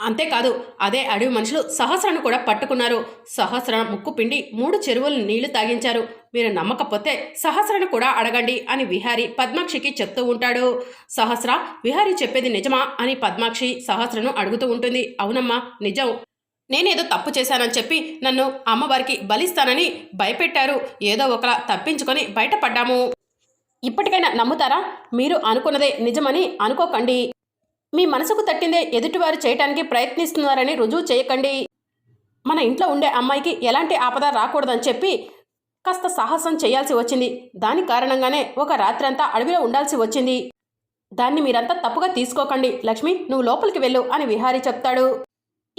అంతేకాదు అదే అడవి మనుషులు సహస్రను కూడా పట్టుకున్నారు. సహస్ర ముక్కు పిండి మూడు చెరువులు నీళ్ళు తాగించారు. మీరు నమ్మకపోతే సహస్రను కూడా అడగండి అని విహారి పద్మాక్షికి చెప్తూ ఉంటాడు. సహస్ర విహారి చెప్పేది నిజమా అని పద్మాక్షి సహస్రను అడుగుతూ ఉంటుంది. అవునమ్మా నిజం. నేనేదో తప్పు చేశానని చెప్పి నన్ను అమ్మవారికి బలిస్తానని భయపెట్టారు. ఏదో ఒకలా తప్పించుకొని బయటపడ్డాము. ఇప్పటికైనా నమ్ముతారా? మీరు అనుకున్నదే నిజమని అనుకోకండి. మీ మనసుకు తట్టిందే ఎదుటివారు చేయటానికి ప్రయత్నిస్తున్నారని రుజువు చేయకండి. మన ఇంట్లో ఉండే అమ్మాయికి ఎలాంటి ఆపద రాకూడదని చెప్పి కాస్త సాహసం చేయాల్సి వచ్చింది. దాని కారణంగానే ఒక రాత్రంతా అడవిలో ఉండాల్సి వచ్చింది. దాన్ని మీరంతా తప్పుగా తీసుకోకండి. లక్ష్మి నువ్వు లోపలికి వెళ్ళు అని విహారీ చెప్తాడు.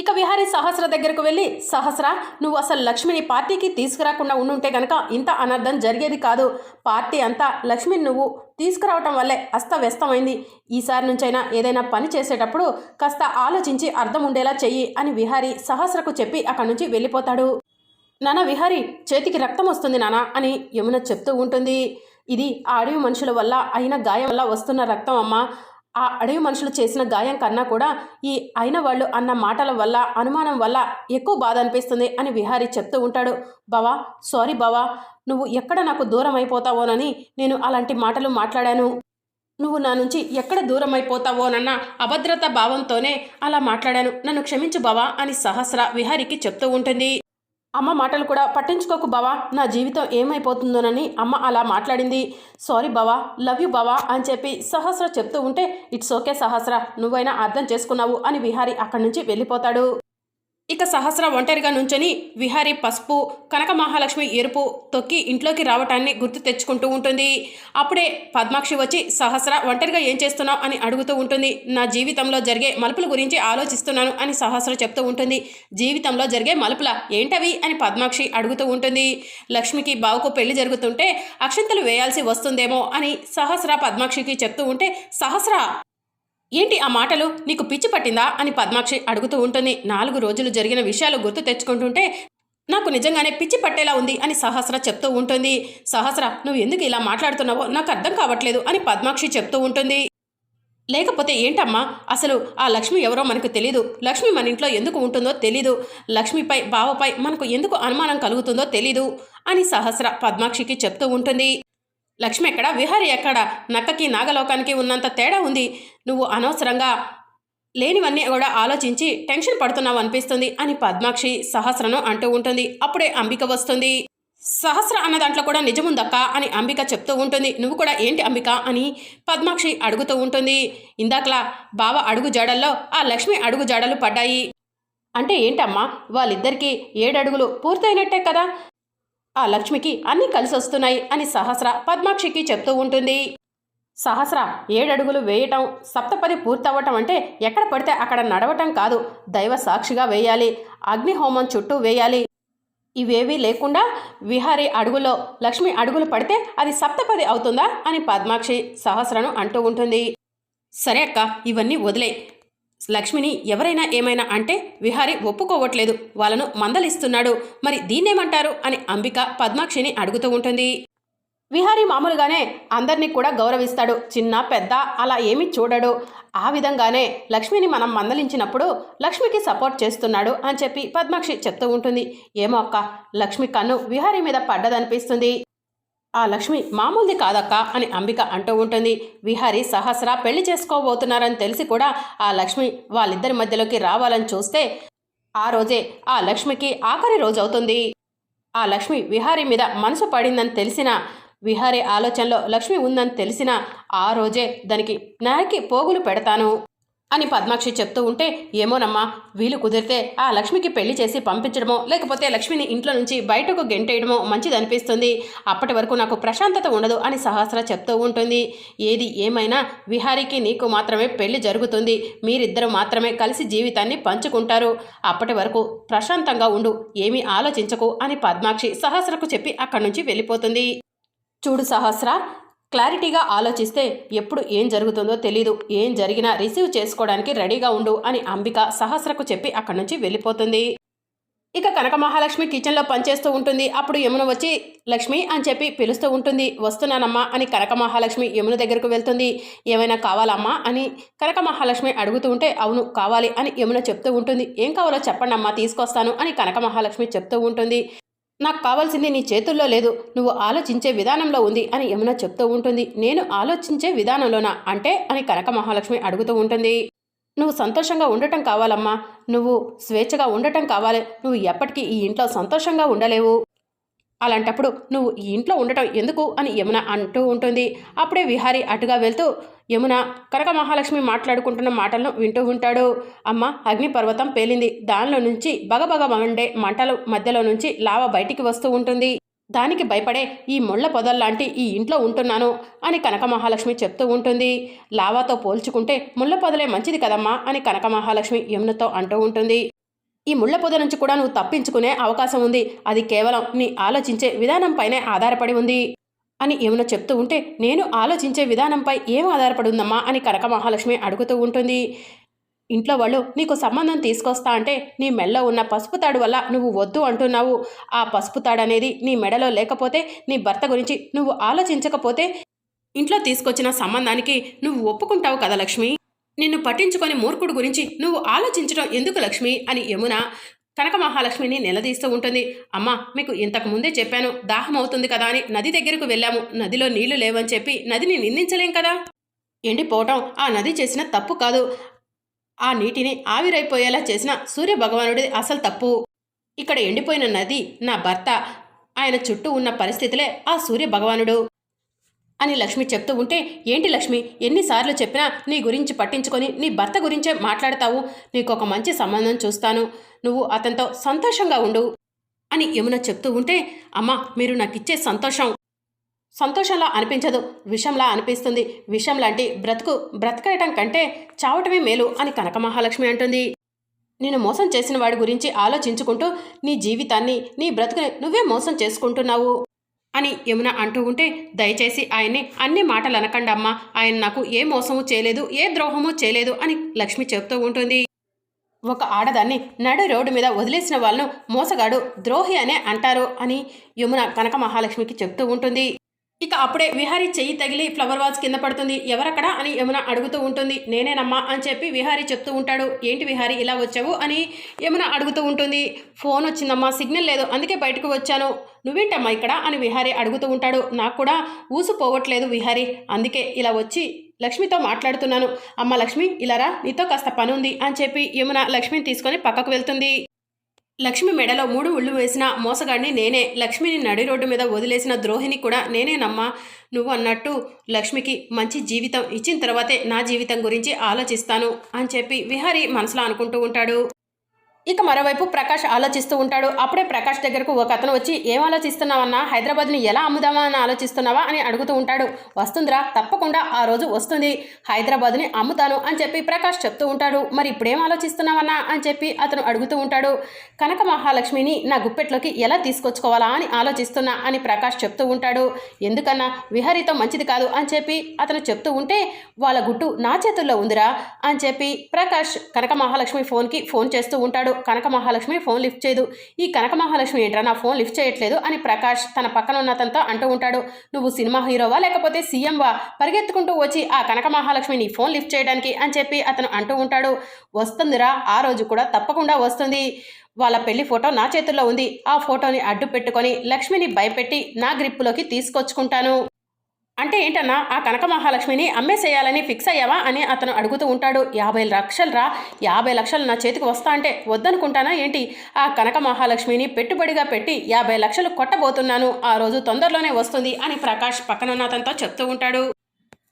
ఇక విహారి సహస్ర దగ్గరకు వెళ్ళి సహస్ర నువ్వు అసలు లక్ష్మిని పార్టీకి తీసుకురాకుండా ఉండుంటే గనక ఇంత అనర్థం జరిగేది కాదు. పార్టీ అంతా లక్ష్మిని నువ్వు తీసుకురావటం వల్లే అస్తవ్యస్తమైంది. ఈసారి నుంచైనా ఏదైనా పని చేసేటప్పుడు కాస్త ఆలోచించి అర్థం ఉండేలా చెయ్యి అని విహారీ సహస్రకు చెప్పి అక్కడి నుంచి వెళ్ళిపోతాడు. నానా విహారీ చేతికి రక్తం వస్తుంది నానా అని యమున చెప్తూ ఉంటుంది. ఇది ఆడియో మనుషుల వల్ల అయిన గాయం వల్ల వస్తున్న రక్తం అమ్మా. ఆ అడవి మనుషులు చేసిన గాయం కన్నా కూడా ఈ అయిన వాళ్ళు అన్న మాటల వల్ల అనుమానం వల్ల ఎక్కువ బాధ అనిపిస్తుంది అని విహారీ చెప్తూ ఉంటాడు. బావా సారీ బావా నువ్వు ఎక్కడ నాకు దూరం అయిపోతావోనని నేను అలాంటి మాటలు మాట్లాడాను. నువ్వు నా నుంచి ఎక్కడ దూరం అయిపోతావోనన్న అభద్రత భావంతోనే అలా మాట్లాడాను. నన్ను క్షమించు బావా అని సహస్ర విహారికి చెప్తూ ఉంటుంది. అమ్మ మాటలు కూడా పట్టించుకోకు బావా నా జీవితం ఏమైపోతుందోనని అమ్మ అలా మాట్లాడింది. సారీ బావా లవ్ యూ బావా అని చెప్పి సహస్ర చెప్తూ ఉంటే ఇట్స్ ఓకే సహస్ర నువ్వైనా అర్థం చేసుకున్నావు అని విహారి అక్కడి నుంచి వెళ్ళిపోతాడు. ఇక సహస్ర ఒంటరిగా నుంచొని విహారి పసుపు కనక మహాలక్ష్మి ఎరుపు తొక్కి ఇంట్లోకి రావటాన్ని గుర్తు తెచ్చుకుంటూ ఉంటుంది. అప్పుడే పద్మాక్షి వచ్చి సహస్ర ఒంటరిగా ఏం చేస్తున్నావు? అని అడుగుతూ ఉంటుంది. నా జీవితంలో జరిగే మలుపుల గురించి ఆలోచిస్తున్నాను అని సహస్ర చెప్తూ ఉంటుంది. జీవితంలో జరిగే మలుపుల? ఏంటవి? అని పద్మాక్షి అడుగుతూ ఉంటుంది. లక్ష్మికి బావుకు పెళ్ళి జరుగుతుంటే అక్షంతలు వేయాల్సి వస్తుందేమో అని సహస్ర పద్మాక్షికి చెప్తూ ఉంటే సహస్ర ఏంటి ఆ మాటలు? నీకు పిచ్చి పట్టిందా? అని పద్మాక్షి అడుగుతూ ఉంటుంది. నాలుగు రోజులు జరిగిన విషయాలు గుర్తు తెచ్చుకుంటుంటే నాకు నిజంగానే పిచ్చి పట్టేలా ఉంది అని సహస్ర చెప్తూ ఉంటుంది. సహస్ర నువ్వు ఎందుకు ఇలా మాట్లాడుతున్నావో నాకు అర్థం కావట్లేదు అని పద్మాక్షి చెప్తూ ఉంటుంది. లేకపోతే ఏంటమ్మా? అసలు ఆ లక్ష్మి ఎవరో మనకు తెలీదు. లక్ష్మి మన ఇంట్లో ఎందుకు ఉంటుందో తెలీదు. లక్ష్మిపై బావపై మనకు ఎందుకు అనుమానం కలుగుతుందో తెలీదు అని సహస్ర పద్మాక్షికి చెప్తూ ఉంటుంది. లక్ష్మి ఎక్కడ? విహారి ఎక్కడ? నక్కకి నాగలోకానికి ఉన్నంత తేడా ఉంది. నువ్వు అనవసరంగా లేనివన్నీ కూడా ఆలోచించి టెన్షన్ పడుతున్నావు అనిపిస్తుంది అని పద్మాక్షి సహస్రను అంటూ ఉంటుంది. అప్పుడే అంబిక వస్తుంది. సహస్ర అన్న దాంట్లో కూడా నిజముందక్క అని అంబిక చెప్తూ ఉంటుంది. నువ్వు కూడా ఏంటి అంబిక అని పద్మాక్షి అడుగుతూ ఉంటుంది. ఇందాకలా బావ అడుగు జాడల్లో ఆ లక్ష్మి అడుగు జాడలు పడ్డాయి. అంటే ఏంటమ్మా? వాళ్ళిద్దరికీ ఏడడుగులు పూర్తయినట్టే కదా? ఆ లక్ష్మికి అన్నీ కలిసి వస్తున్నాయి అని సహస్ర పద్మాక్షికి చెప్తూ ఉంటుంది. సహస్ర ఏడడుగులు వేయటం సప్తపది పూర్తవ్వటం అంటే ఎక్కడ పడితే అక్కడ నడవటం కాదు. దైవ సాక్షిగా వేయాలి. అగ్నిహోమం చుట్టూ వేయాలి. ఇవేవీ లేకుండా విహారి అడుగులో లక్ష్మి అడుగులు పడితే అది సప్తపది అవుతుందా అని పద్మాక్షి సహస్రను అంటూ ఉంటుంది. సరే అక్క ఇవన్నీ వదిలే లక్ష్మిని ఎవరైనా ఏమైనా అంటే విహారి ఒప్పుకోవట్లేదు. వాళ్ళను మందలిస్తున్నాడు. మరి దీన్నేమంటారు? అని అంబిక పద్మాక్షిని అడుగుతూ ఉంటుంది. విహారి మామూలుగానే అందరినీ కూడా గౌరవిస్తాడు. చిన్న పెద్ద అలా ఏమీ చూడడు. ఆ విధంగానే లక్ష్మిని మనం మందలించినప్పుడు లక్ష్మికి సపోర్ట్ చేస్తున్నాడు అని చెప్పి పద్మాక్షి చెప్తూ ఉంటుంది. ఏమో అక్క లక్ష్మి కన్ను విహారీ మీద పడ్డదనిపిస్తుంది. ఆ లక్ష్మి మామూలుది కాదక్క అని అంబిక అంటూ ఉంటుంది. విహారీ సహస్ర పెళ్ళి చేసుకోబోతున్నారని తెలిసి కూడా ఆ లక్ష్మి వాళ్ళిద్దరి మధ్యలోకి రావాలని చూస్తే ఆ రోజే ఆ లక్ష్మికి ఆఖరి రోజు అవుతుంది. ఆ లక్ష్మి విహారీ మీద మనసు పడిందని తెలిసిన విహారీ ఆలోచనలో లక్ష్మి ఉందని తెలిసిన ఆ రోజే దానికి నరికి పోగులు పెడతాను. అని పద్మాక్షి చెప్తూ ఉంటే ఏమోనమ్మా వీలు కుదిరితే ఆ లక్ష్మికి పెళ్ళి చేసి పంపించడమో లేకపోతే లక్ష్మిని ఇంట్లో నుంచి బయటకు గెంటేయడమో మంచిదనిపిస్తుంది. అప్పటి వరకు నాకు ప్రశాంతత ఉండదు అని సహస్ర చెప్తూ ఉంటుంది. ఏది ఏమైనా విహారీకి నీకు మాత్రమే పెళ్ళి జరుగుతుంది. మీరిద్దరూ మాత్రమే కలిసి జీవితాన్ని పంచుకుంటారు. అప్పటి వరకు ప్రశాంతంగా ఉండు ఏమీ ఆలోచించకు అని పద్మాక్షి సహస్రకు చెప్పి అక్కడి నుంచి వెళ్ళిపోతుంది. చూడు సహస్ర క్లారిటీగా ఆలోచిస్తే ఎప్పుడు ఏం జరుగుతుందో తెలీదు. ఏం జరిగినా రిసీవ్ చేసుకోవడానికి రెడీగా ఉండు అని అంబిక సహస్రకు చెప్పి అక్కడి నుంచి వెళ్ళిపోతుంది. ఇక కనక మహాలక్ష్మి కిచెన్లో పనిచేస్తూ ఉంటుంది. అప్పుడు యమున వచ్చి లక్ష్మి అని చెప్పి పిలుస్తూ ఉంటుంది. వస్తున్నానమ్మా అని కనక మహాలక్ష్మి యమున దగ్గరకు వెళ్తుంది. ఏమైనా కావాలమ్మా అని కనక మహాలక్ష్మి అడుగుతూ ఉంటే అవును కావాలి అని యమున చెప్తూ ఉంటుంది. ఏం కావాలో చెప్పండి అమ్మా తీసుకొస్తాను అని కనక మహాలక్ష్మి చెప్తూ ఉంటుంది. నాకు కావాల్సింది నీ చేతుల్లో లేదు. నువ్వు ఆలోచించే విధానంలో ఉంది అని యమున చెప్తూ ఉంటుంది. నేను ఆలోచించే విధానంలోనా? అంటే అని కనక మహాలక్ష్మి అడుగుతూ ఉంటుంది. నువ్వు సంతోషంగా ఉండటం కావాలమ్మా. నువ్వు స్వేచ్ఛగా ఉండటం కావాలి. నువ్వు ఎప్పటికీ ఈ ఇంట్లో సంతోషంగా ఉండలేవు. అలాంటప్పుడు నువ్వు ఈ ఇంట్లో ఉండటం ఎందుకు అని యమున అంటూ ఉంటుంది. అప్పుడే విహారి అటుగా వెళ్తూ యమున కనక మహాలక్ష్మి మాట్లాడుకుంటున్న మాటలను వింటూ ఉంటాడు. అమ్మ అగ్నిపర్వతం పేలింది. దానిలో నుంచి బగబగ మండే మంటల మధ్యలో నుంచి లావ బయటికి వస్తూ ఉంటుంది. దానికి భయపడే ఈ ముళ్ళ పొదల్లాంటి ఈ ఇంట్లో ఉంటున్నాను అని కనక మహాలక్ష్మి చెప్తూ ఉంటుంది. లావాతో పోల్చుకుంటే ముళ్ళ పొదలే మంచిది కదమ్మా అని కనక మహాలక్ష్మి యమునతో అంటూ ఉంటుంది. ఈ ముళ్ళ పొద నుంచి కూడా నువ్వు తప్పించుకునే అవకాశం ఉంది. అది కేవలం నీ ఆలోచించే విధానంపైనే ఆధారపడి ఉంది. అని ఏమైనా చెప్తూ ఉంటే నేను ఆలోచించే విధానంపై ఏం ఆధారపడి ఉందమ్మా అని కనక మహాలక్ష్మి అడుగుతూ ఉంటుంది. ఇంట్లో వాళ్ళు నీకు సంబంధం తీసుకొస్తా అంటే నీ మెడలో ఉన్న పసుపు తాడు వల్ల నువ్వు వద్దు అంటున్నావు. ఆ పసుపు తాడు అనేది నీ మెడలో లేకపోతే నీ భర్త గురించి నువ్వు ఆలోచించకపోతే ఇంట్లో తీసుకొచ్చిన సంబంధానికి నువ్వు ఒప్పుకుంటావు కదా లక్ష్మి? నిన్ను పట్టించుకొని మూర్ఖుడు గురించి నువ్వు ఆలోచించడం ఎందుకు లక్ష్మి? అని యమున కనక మహాలక్ష్మిని నిలదీస్తూ ఉంటుంది. అమ్మా మీకు ఇంతకు ముందే చెప్పాను దాహం అవుతుంది కదా అని నది దగ్గరకు వెళ్ళాము. నదిలో నీళ్ళు లేవని చెప్పి నదిని నిందించలేం కదా? ఎండిపోవటం ఆ నది చేసిన తప్పు కాదు. ఆ నీటిని ఆవిరైపోయేలా చేసిన సూర్య భగవానుడిది అసలు తప్పు. ఇక్కడ ఎండిపోయిన నది నా భర్త. ఆయన చుట్టూ ఉన్న పరిస్థితులే ఆ సూర్య భగవానుడు అని లక్ష్మి చెప్తూ ఉంటే ఏంటి లక్ష్మి ఎన్నిసార్లు చెప్పినా నీ గురించి పట్టించుకొని నీ భర్త గురించే మాట్లాడతావు? నీకు ఒక మంచి సంబంధం చూస్తాను. నువ్వు అతనితో సంతోషంగా ఉండు అని యమున చెప్తూ ఉంటే అమ్మా మీరు నాకిచ్చే సంతోషం సంతోషంలా అనిపించదు. విషంలా అనిపిస్తుంది. విషం లాంటి బ్రతుకు బ్రతకయటం కంటే చావటమే మేలు అని కనక మహాలక్ష్మి అంటుంది. నేను మోసం చేసిన వాడి గురించి ఆలోచించుకుంటూ నీ జీవితాన్ని నీ బ్రతుకుని నువ్వే మోసం చేసుకుంటున్నావు. అని యమున అంటూ ఉంటే దయచేసి ఆయన్ని అన్ని మాటలు అనకండమ్మా ఆయన నాకు ఏ మోసము చేయలేదు ఏ ద్రోహము చేయలేదు అని లక్ష్మి చెప్తూ ఉంటుంది. ఒక ఆడదాన్ని నడు రోడ్డు మీద వదిలేసిన వాళ్ళను మోసగాడు ద్రోహి అనే అంటారు అని యమున కనక మహాలక్ష్మికి చెప్తూ ఉంటుంది. ఇక అప్పుడే విహారీ చెయ్యి తగిలి ఫ్లవర్ వాజ్ కింద పడుతుంది. ఎవరక్కడ అని యమున అడుగుతూ ఉంటుంది. నేనేనమ్మా అని చెప్పి విహారీ చెప్తూ ఉంటాడు. ఏంటి విహారీ ఇలా వచ్చావు అని యమున అడుగుతూ ఉంటుంది. ఫోన్ వచ్చిందమ్మా సిగ్నల్ లేదు. అందుకే బయటకు వచ్చాను. నువ్వేంటమ్మా ఇక్కడ అని విహారీ అడుగుతూ ఉంటాడు. నాకు కూడా ఊసు పోవట్లేదు విహారీ. అందుకే ఇలా వచ్చి లక్ష్మితో మాట్లాడుతున్నాను. అమ్మ లక్ష్మి ఇలారా నీతో కాస్త పని ఉంది అని చెప్పి యమున లక్ష్మిని తీసుకొని పక్కకు వెళ్తుంది. లక్ష్మి మెడలో మూడు ఉళ్ళు వేసిన మోసగాడిని నేనే. లక్ష్మిని నడి రోడ్డు మీద వదిలేసిన ద్రోహిని కూడా నేనేనమ్మా. నువ్వు అన్నట్టు లక్ష్మికి మంచి జీవితం ఇచ్చిన తర్వాతే నా జీవితం గురించి ఆలోచిస్తాను అని చెప్పి విహారీ మనసులో అనుకుంటూ ఉంటాడు. ఇక మరోవైపు ప్రకాష్ ఆలోచిస్తూ ఉంటాడు. అప్పుడే ప్రకాష్ దగ్గరకు ఒక అతను వచ్చి ఏం ఆలోచిస్తున్నావన్నా? హైదరాబాద్ని ఎలా అమ్ముదామా అని ఆలోచిస్తున్నావా? అని అడుగుతూ ఉంటాడు. వస్తుందిరా తప్పకుండా ఆ రోజు వస్తుంది. హైదరాబాద్ని అమ్ముతాను అని చెప్పి ప్రకాష్ చెప్తూ ఉంటాడు. మరి ఇప్పుడేం ఆలోచిస్తున్నావన్నా? అని చెప్పి అతను అడుగుతూ ఉంటాడు. కనక మహాలక్ష్మిని నా గుప్పెట్లోకి ఎలా తీసుకొచ్చుకోవాలా? అని ఆలోచిస్తున్నా అని ప్రకాష్ చెప్తూ ఉంటాడు. ఎందుకన్నా? విహారీతో మంచిది కాదు అని చెప్పి అతను చెప్తూ ఉంటే వాళ్ళ గుట్టు నా చేతుల్లో ఉందిరా అని చెప్పి ప్రకాష్ కనక మహాలక్ష్మి ఫోన్కి ఫోన్ చేస్తూ ఉంటాడు. కనక మహాలక్ష్మి ఫోన్ లిఫ్ట్ చేయదు. ఈ కనక మహాలక్ష్మి ఏంట్రా? నా ఫోన్ లిఫ్ట్ చేయట్లేదు అని ప్రకాష్ తన పక్కన ఉన్న అతనితో అంటూ ఉంటాడు. నువ్వు సినిమా హీరోవా లేకపోతే సీఎంవా? పరిగెత్తుకుంటూ వచ్చి ఆ కనక మహాలక్ష్మి నీ ఫోన్ లిఫ్ట్ చేయడానికి అని చెప్పి అతను అంటూ ఉంటాడు. వస్తుందిరా ఆ రోజు కూడా తప్పకుండా వస్తుంది. వాళ్ళ పెళ్ళి ఫోటో నా చేతుల్లో ఉంది. ఆ ఫోటోని అడ్డు పెట్టుకొని లక్ష్మిని భయపెట్టి నా గ్రిప్పులోకి తీసుకొచ్చుకుంటాను. అంటే ఏంటన్నా ఆ కనక మహాలక్ష్మిని అమ్మేసేయాలని ఫిక్స్ అయ్యావా అని అతను అడుగుతూ ఉంటాడు. యాభై లక్షలు రా యాభై లక్షలు నా చేతికి వస్తా అంటే వద్దనుకుంటానా ఏంటి? ఆ కనక మహాలక్ష్మిని పెట్టుబడిగా పెట్టి యాభై లక్షలు కొట్టబోతున్నాను. ఆ రోజు తొందరలోనే వస్తుంది అని ప్రకాష్ పక్కనున్న అతనితో చెప్తూ ఉంటాడు.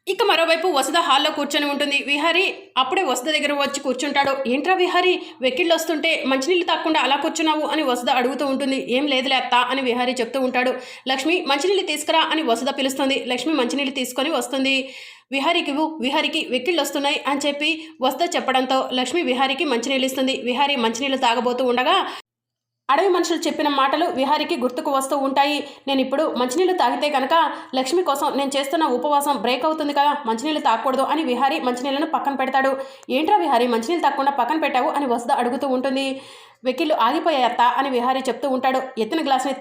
ఇక మరోవైపు వసుధ హాల్లో కూర్చొని ఉంటుంది. విహారి అప్పుడే వసుధ దగ్గర వచ్చి కూర్చుంటాడు. ఏంట్రా విహారి? వెక్కిళ్ళు వస్తుంటే మంచినీళ్ళు తాకుండా అలా కూర్చున్నావు? అని వసుధ అడుగుతూ ఉంటుంది. ఏం లేదులే అత్త అని విహారి చెప్తూ ఉంటాడు. లక్ష్మి మంచినీళ్ళు తీసుకురా అని వసుధ పిలుస్తుంది. లక్ష్మి మంచినీళ్ళు తీసుకొని వస్తుంది. విహారికి విహారికి వెక్కిళ్ళు వస్తున్నాయి అని చెప్పి వసుధ చెప్పడంతో లక్ష్మి విహారికి మంచినీళ్ళు ఇస్తుంది. విహారి మంచినీళ్ళు తాగబోతూ ఉండగా అడవి మనుషులు చెప్పిన మాటలు విహారికి గుర్తుకు వస్తూ ఉంటాయి. నేను ఇప్పుడు మంచినీళ్ళు తాగితే కనుక లక్ష్మి కోసం నేను చేస్తున్న ఉపవాసం బ్రేక్ అవుతుంది కదా మంచినీళ్ళు తాగకూడదు అని విహారి మంచినీళ్ళను పక్కన పెడతాడు. ఏంట్రా విహారి మంచినీళ్ళు తాగకుండా పక్కన పెట్టావు అని వసుధ అడుగుతూ ఉంటుంది. వెకిళ్ళు ఆగిపోయాయి అత్త అని విహారీ చెప్తూ ఉంటాడు. ఎత్తిన గ్లాసుని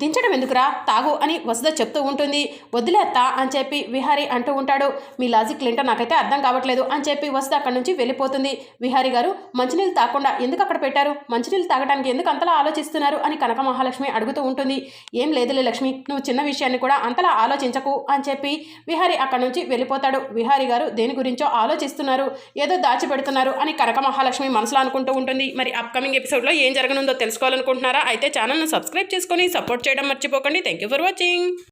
దించడం ఎందుకురా? తాగు అని వసుధ చెప్తూ ఉంటుంది. వదిలే అని చెప్పి విహారీ అంటూ ఉంటాడు. మీ లాజిక్ ఏంటో నాకైతే అర్థం కావట్లేదు అని చెప్పి వసుధ అక్కడి నుంచి వెళ్ళిపోతుంది. విహారీ గారు మంచినీళ్ళు తాకుండా ఎందుకు అక్కడ పెట్టారు? మంచినీళ్ళు తాగడానికి ఎందుకు అంతలా ఆలోచిస్తున్నారు అని కనక మహాలక్ష్మి అడుగుతూ ఉంటుంది. ఏం లేదులే లక్ష్మి నువ్వు చిన్న విషయాన్ని కూడా అంతలా ఆలోచించకు అని చెప్పి విహారీ అక్కడి నుంచి వెళ్ళిపోతాడు. విహారీ గారు దేని గురించో ఆలోచిస్తున్నారు ఏదో దాచిపెడుతున్నారు అని కనక మహాలక్ష్మి మనసులో అనుకుంటూ ఉంటుంది. మరి అప్కమింగ్ ఎపిసోడ్లో ఏం జరగనుందో తెలుసుకోవాలనుకుంటున్నారా? అయితే ఛానల్ను సబ్స్క్రైబ్ చేసుకొని సపోర్ట్ చేయడం మర్చిపోకండి. Thank you for watching